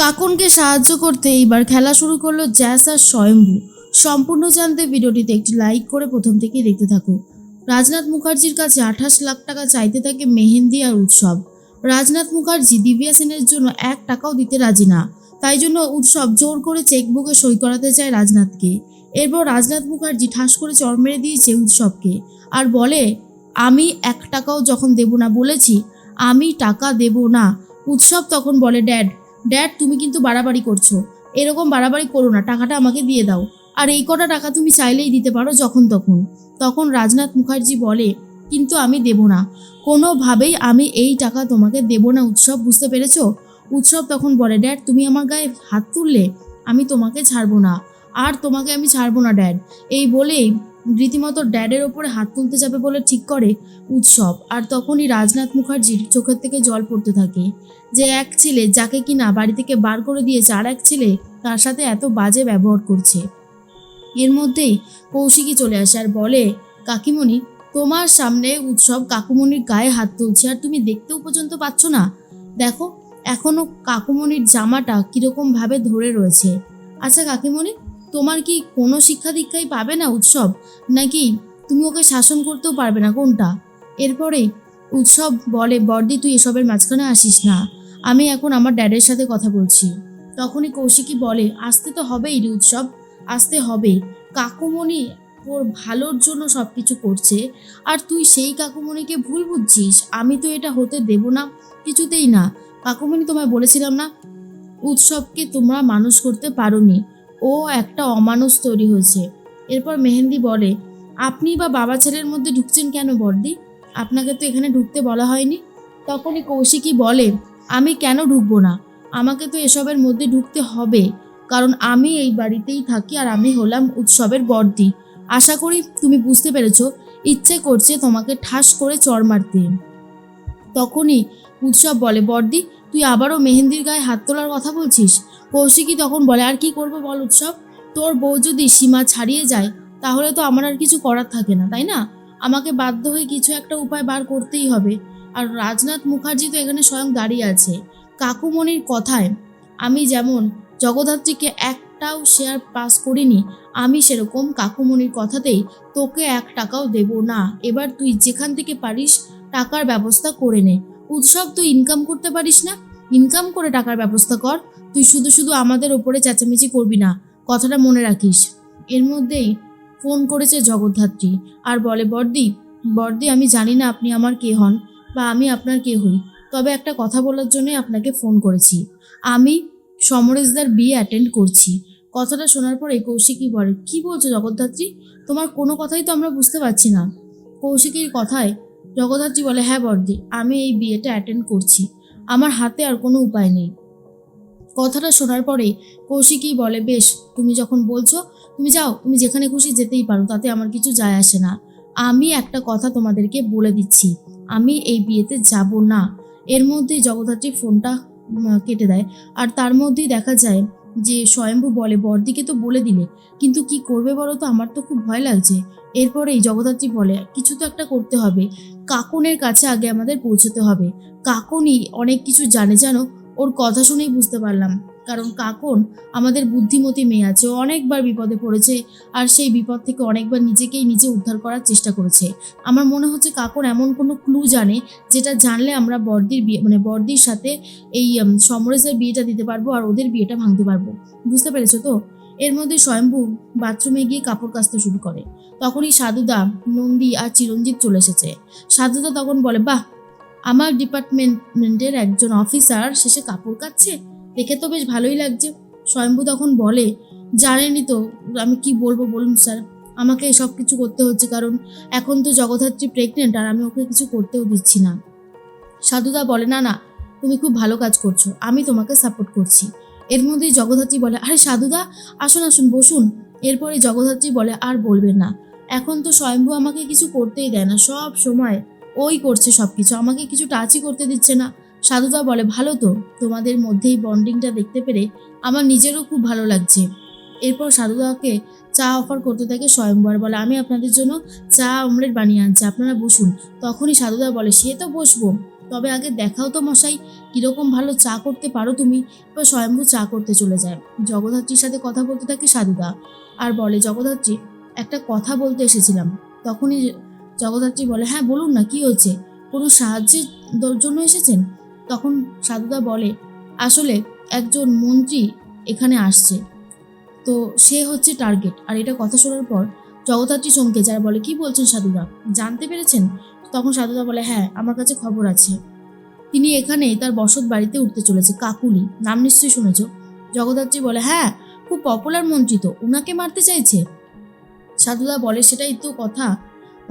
কাকনকে সাহায্য করতে এইবার খেলা শুরু করল জ্যাস আর স্বয়ম্ভু। সম্পূর্ণ জানতে ভিডিওটিতে একটি লাইক করে প্রথম থেকেই দেখতে থাকো। রাজনাথ মুখার্জির কাছে আঠাশ লাখ টাকা চাইতে থাকে মেহেন্দি আর উৎসব। রাজনাথ মুখার্জি দিব্যা সেনের জন্য এক টাকাও দিতে রাজি না। তাই জন্য উৎসব জোর করে চেকবুকে সই করাতে চায় রাজনাথকে। এরপর রাজনাথ মুখার্জি ঠাস করে চর মেরে দিয়েছে উৎসবকে। আর বলে, আমি এক টাকাও যখন দেব না বলেছি, আমি টাকা দেব না। উৎসব তখন বলে, ড্যাড ড্যাড তুমি কিন্তু বাড়াবাড়ি করছ। এরকম বাড়াবাড়ি করো না, টাকাটা আমাকে দিয়ে দাও। আর এই কটা টাকা তুমি চাইলেই দিতে পারো যখন তখন। তখন রাজনাথ মুখার্জি বলে, কিন্তু আমি দেব না। কোনোভাবেই আমি এই টাকা তোমাকে দেব না, উৎসব, বুঝতে পেরেছ? উৎসব তখন বলে ড্যাড তুমি আমার গায়ে হাত তুললে, আমি তোমাকে ছাড়বো না। আর তোমাকে আমি ছাড়বো না, ড্যাড। এই বলেই রীতিমতো ড্যাডের ওপরে হাত তুলতে যাবে বলে ঠিক করে উৎসব। আর তখনই রাজনাথ মুখার্জির চোখের থেকে জল পড়তে থাকে। যে এক ছেলে যাকে কিনা বাড়ি থেকে বার করে দিয়েছে, আর এক ছেলে তার সাথে এত বাজে ব্যবহার করছে। এর মধ্যেই কৌশিকী চলে আসে আর বলে, কাকিমণি, তোমার সামনে উৎসব কাকুমণির গায়ে হাত তুলছে, আর তুমি দেখতেও পর্যন্ত পাচ্ছ না। দেখো, এখনও কাকুমণির জামাটা কীরকম ভাবে ধরে রয়েছে। আচ্ছা কাকিমণি তোমার কি কোনো শিক্ষা দীক্ষাই পাবে না উৎসব? নাকি তুমি ওকে শাসন করতেও পারবে না কোনটা? এরপরে উৎসব বলে, বর্দি, তুই এসবের মাঝখানে আসিস না। আমি এখন আমার ড্যাডের সাথে কথা বলছি। তখনই কৌশিকী বলে, আসতে তো হবেই রে উৎসব, আসতে হবে। কাকুমণি তোর ভালোর জন্য সব কিছু করছে, আর তুই সেই কাকুমণিকে ভুল বুঝছিস। আমি তো এটা হতে দেব না, কিছুতেই না। কাকুমণি তোমায় বলেছিলাম না? উৎসবকে তোমরা মানুষ করতে পারোনি। ও একটা অমানুষ তৈরি হয়েছে। এরপর মেহেন্দি বলে, আপনি বা বাবা ছেলের মধ্যে ঢুকছেন কেন বর্দি? আপনাকে তো এখানে ঢুকতে বলা হয়নি। তখনই কৌশিকী বলে, আমি কেন ঢুকবো না? আমাকে তো এসবের মধ্যে ঢুকতে হবে, কারণ আমি এই বাড়িতেই থাকি আর আমি হলাম উৎসবের বর্দি। আশা করি তুমি বুঝতে পেরেছ, ইচ্ছে করছে তোমাকে ঠাস করে চড় মারতে। তখনই উৎসব বলে, বর্দি তুই আবারও মেহেন্দির গায়ে হাত তোলার কথা বলছিস? কৌশিকী তখন বলে, আর কি করব বল উৎসব? তোর বউ যদি সীমা ছাড়িয়ে যায়, তাহলে তো আমার আর কিছু করার থাকে না, তাই না? আমাকে বাধ্য হয়ে কিছু একটা উপায় বার করতেই হবে। আর রাজনাথ মুখার্জি তো এখানে স্বয়ং দাঁড়িয়ে আছে। কাকুমণির কথায়, আমি যেমন জগদ্ধাত্রীকে একটাও শেয়ার পাস করিনি, আমি সেরকম কাকুমণির কথাতেই তোকে এক টাকাও দেব না। এবার তুই যেখান থেকে পারিস, টাকার ব্যবস্থা করে নে। উৎসব তুই ইনকাম করতে পারিস না। ইনকাম করে টাকার ব্যবস্থা কর। তুই শুধু শুধু আমাদের ওপরে চেঁচামেচি করবি না। কথাটা মনে রাখিস। এর মধ্যেই ফোন করেছে জগদ্ধাত্রী। আর বলে, বর্দি বর্দি, আমি জানি না আপনি আমার কে হন বা আমি আপনার কে হই। তবে একটা কথা বলার জন্যই আপনাকে ফোন করেছি। আমি সমরেশদার বিয়ে অ্যাটেন্ড করছি। কথাটা শোনার পরে কৌশিকী বলে, কি বলছো জগদ্ধাত্রী? তোমার কোনো কথাই তো আমরা বুঝতে পারছি না। কৌশিকীর কথায় জগদ্ধাত্রী বলে হ্যাঁ বর্দি আমি এই বিয়েটা অ্যাটেন্ড করছি। আমার হাতে আর কোনো উপায় নেই। কথাটা শোনার পরে কৌশিকী বলে, বেশ, তুমি যখন বলছো, তুমি যাও, তুমি যেখানে খুশি যেতেই পারো, তাতে আমার কিছু যায় আসে না। আমি একটা কথা তোমাদেরকে বলে দিচ্ছি, আমি এই বিয়েতে যাব না। এর মধ্যেই জগদ্ধাত্রী ফোনটা কেটে দেয়। আর তার মধ্যেই দেখা যায় যে স্বয়ম্ভু বলে বরদিকে তো বলে দিলে, কিন্তু কি করবে বলো তো? আমার তো খুব ভয় লাগছে। এরপরেই জগদ্ধাত্রী বলে, কিছু তো একটা করতে হবে। কাকনের কাছে আগে আমাদের পৌঁছতে হবে। কাকনই অনেক কিছু জানে জানো ওর কথা শুনেই বুঝতে পারলাম। কারণ কাকন আমাদের বুদ্ধিমতী মেয়ে আছে অনেকবার বিপদে পড়েছে আর সেই বিপদ থেকে অনেকবার নিজেকেই নিজে উদ্ধার করার চেষ্টা করেছে। আমার মনে হচ্ছে কাকন এমন কোনো ক্লু জানে, যেটা জানলে আমরা বর্দির বিয়ে মানে বর্দির সাথে এই সমরেশের বিয়েটা দিতে পারব আর ওদের বিয়েটা ভাঙতে পারব। বুঝতে পেরেছ তো? এর মধ্যে স্বয়ম্ভু বাথরুমে গিয়ে কাপড় কাচতে শুরু করে। তখনই সাধুদা, নন্দী আর চিরঞ্জিত চলে এসেছে। সাধুদা তখন বলে, বাহ, আমার ডিপার্টমেন্টের একজন অফিসার শেষে কাপড় কাচ্ছে? দেখে তো বেশ ভালোই লাগছে। স্বয়ম্ভু তখন বলে, জানেনই তো, আমি কি বলব বলুন স্যার, আমাকে সব কিছু করতে হচ্ছে কারণ এখন তো জগদ্ধাত্রী প্রেগনেন্ট আর আমি ওকে কিছু করতেও দিচ্ছি না। সাধুদা বলে, না না, তুমি খুব ভালো কাজ করছ, আমি তোমাকে সাপোর্ট করছি। এর মধ্যেই জগদ্ধাত্রী বলে, আরে সাধুদা, আসুন আসুন, বসুন। এরপরে জগদ্ধাত্রী বলে, আর বলবেন না। এখন তো স্বয়ম্ভু আমাকে কিছু করতেই দেয় না, সব সময় ওই করছে সব কিছু আমাকে কিছু টাচই করতে দিচ্ছে না। সাধুদা বলে, ভালো তো। তোমাদের মধ্যে এই বন্ডিংটা দেখতে পেরে আমার নিজেরও খুব ভালো লাগছে। এরপর সাধুদাকে চা অফার করতে থাকে স্বয়ম্বর বলে, আমি আপনাদের জন্য চা অমলেট বানিয়ে আনছি, আপনারা বসুন। তখনই সাধুদা বলে, সে তো বসবো। তবে আগে দেখাও তো মশাই, কীরকম ভালো চা করতে পারো তুমি? বা স্বয়ম্ভু চা করতে চলে যায়। জগদ্ধাত্রীর সাথে কথা বলতে থাকে সাধুদা। আর বলে, জগদ্ধাত্রী, একটা কথা বলতে এসেছিলাম। তখনই জগদ্ধাত্রী বলে হ্যাঁ বলুন না, কি হয়েছে? কোনো সাহায্যের জন্য এসেছেন? তখন সাধুদা বলে, আসলে একজন মন্ত্রী এখানে আসছে। তো সে হচ্ছে টার্গেট। আর এটা কথা শোনার পর জগদ্ধাত্রী চমকে যায় আর বলে, কি বলছেন সাধুদা? জানতে পেরেছেন? তখন সাধুদা বলে হ্যাঁ আমার কাছে খবর আছে। তিনি এখানে তার বসত বাড়িতে উঠতে চলেছে, কাকুলি, নাম নিশ্চয়ই শুনেছ? জগদ্ধাত্রী বলে হ্যাঁ খুব পপুলার মন্ত্রী তো ওনাকে মারতে চাইছে? সাধুদা বলে, সেটাই তো কথা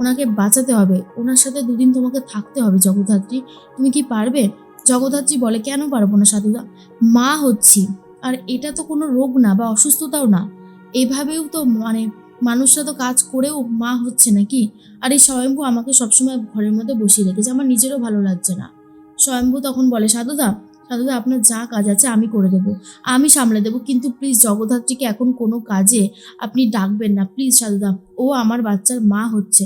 ওনাকে বাঁচাতে হবে ওনার সাথে দুদিন তোমাকে থাকতে হবে, জগদ্ধাত্রী, তুমি কি পারবে? জগদ্ধাত্রী বলে, কেন পারব না সাধুদা, মা হচ্ছি, আর এটা তো কোনো রোগ না বা অসুস্থতাও না, এভাবেও তো মানে মানুষরা তো কাজ করেও মা হচ্ছে নাকি? আর এই স্বয়ম্ভু আমাকে সবসময় ঘরের মধ্যে বসিয়ে রেখেছে, আমার নিজেরও ভালো লাগছে না। স্বয়ম্ভু তখন বলে, সাধুদা সাধুদা, আপনার যা কাজ আছে আমি করে দেবো, আমি সামলে দেবো, কিন্তু প্লিজ জগদ্ধাত্রীকে এখন কোনো কাজে আপনি ডাকবেন না। প্লিজ সাধুদা, ও আমার বাচ্চার মা হচ্ছে।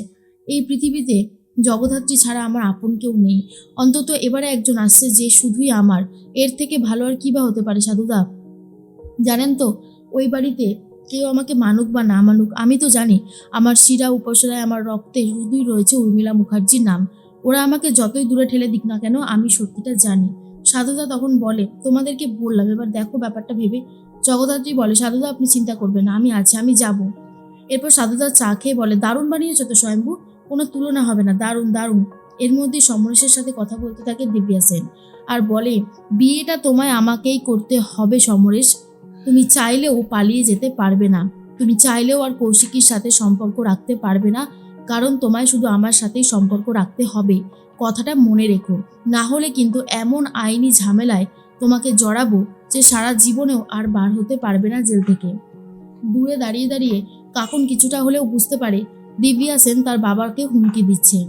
এই পৃথিবীতে জগদ্ধাত্রী ছাড়া আমার আপন কেউ নেই। অন্তত এবারে একজন আসছে যে শুধুই আমার। এর থেকে ভালো আর কী বা হতে পারে সাধুদা? জানেন তো, ওই বাড়িতে কেউ আমাকে মানুক বা না মানুক, আমি তো জানি আমার শিরা উপশিরায় আমার রক্তে শুধুই রয়েছে উর্মিলা মুখার্জির নাম। ওরা আমাকে যতই দূরে ঠেলে দিক না কেন, আমি সত্যিটা জানি। সাধুদা তখন বলে, তোমাদেরকে বললাম, এবার দেখো ব্যাপারটা ভেবে। জগদ্ধাত্রী বলে, সাধুদা, আপনি চিন্তা করবেন আমি আছি, আমি যাব। এরপর সাধুদা চা খেয়ে বলে, দারুণ বানিয়েছ তো স্বয়ম্ভু, কোনো তুলনা হবে না, দারুণ দারুণ। এর মধ্যে সমরেশের সাথে কথা বলতে থাকে দিব্যা সেন। আর বলে, বিয়েটা তোমায় আমাকেই করতে হবে সমরেশ। তুমি চাইলেও পালিয়ে যেতে পারবে না। তুমি চাইলেও আর কৌশিকীর সাথে সম্পর্ক রাখতে পারবে না। কারণ তোমায় শুধু আমার সাথেই সম্পর্ক রাখতে হবে। কথাটা মনে রেখো। না হলে কিন্তু এমন আইনি ঝামেলায় তোমাকে জড়াবো যে সারা জীবনেও আর বার হতে পারবে না জেল থেকে। দূরে দাঁড়িয়ে দাঁড়িয়ে কাকুন কিছুটা হলেও বুঝতে পারে দিব্যা সেন তার বাবাকে হুমকি দিচ্ছে।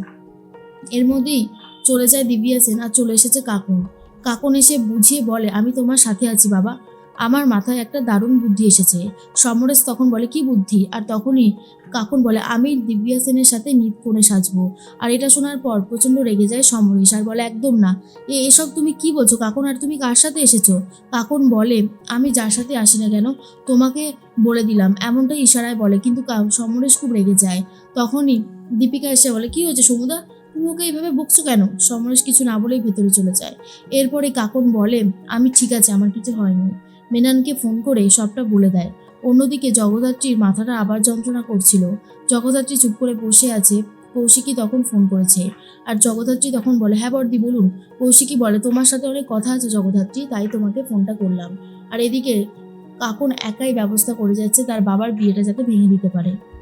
এর মধ্যেই চলে যায় দিব্যা সেন আর চলে এসেছে কাকুন। কাকুন এসে বুঝিয়ে বলে, আমি তোমার সাথে আছি বাবা। আমার মাথায় একটা দারুণ বুদ্ধি এসেছে। সমরেশ তখন বলে, কি বুদ্ধি? আর তখনই কাকুন বলে, আমি দিব্যা সেনের সাথে নিত করে সাজবো। আর এটা শোনার পর প্রচণ্ড রেগে যায় সমরেশ আর বলে, একদম না। এ, এসব তুমি কি বলছো? কাকুন, আর তুমি কার সাথে এসেছ? কাকুন বলে, আমি যার সাথে আসি না কেন, তোমাকে বলে দিলাম। এমনটা ইশারায় বলে, কিন্তু সমরেশ খুব রেগে যায়। তখনই দীপিকা এসে বলে, কি হয়েছে সমুদা? তুমি ওকে এইভাবে বকছো কেন? সমরেশ কিছু না বলেই ভেতরে চলে যায়। এরপরে কাকুন বলে, আমি ঠিক আছে, আমার কিছু হয়নি। মেনানকে ফোন করে সবটা বলে দেয়। অন্যদিকে জগদ্ধাত্রীর মাথাটা আবার যন্ত্রণা করছিল। জগদ্ধাত্রী চুপ করে বসে আছে, কৌশিকী তখন ফোন করেছে। আর জগদ্ধাত্রী তখন বলে হ্যাঁ বর্দি, বলুন। কৌশিকী বলে, তোমার সাথে অনেক কথা আছে জগদ্ধাত্রী, তাই তোমাকে ফোনটা করলাম। আর এদিকে কাকুন একাই ব্যবস্থা করে যাচ্ছে, তার বাবার বিয়েটা যাতে ভেঙে দিতে পারে।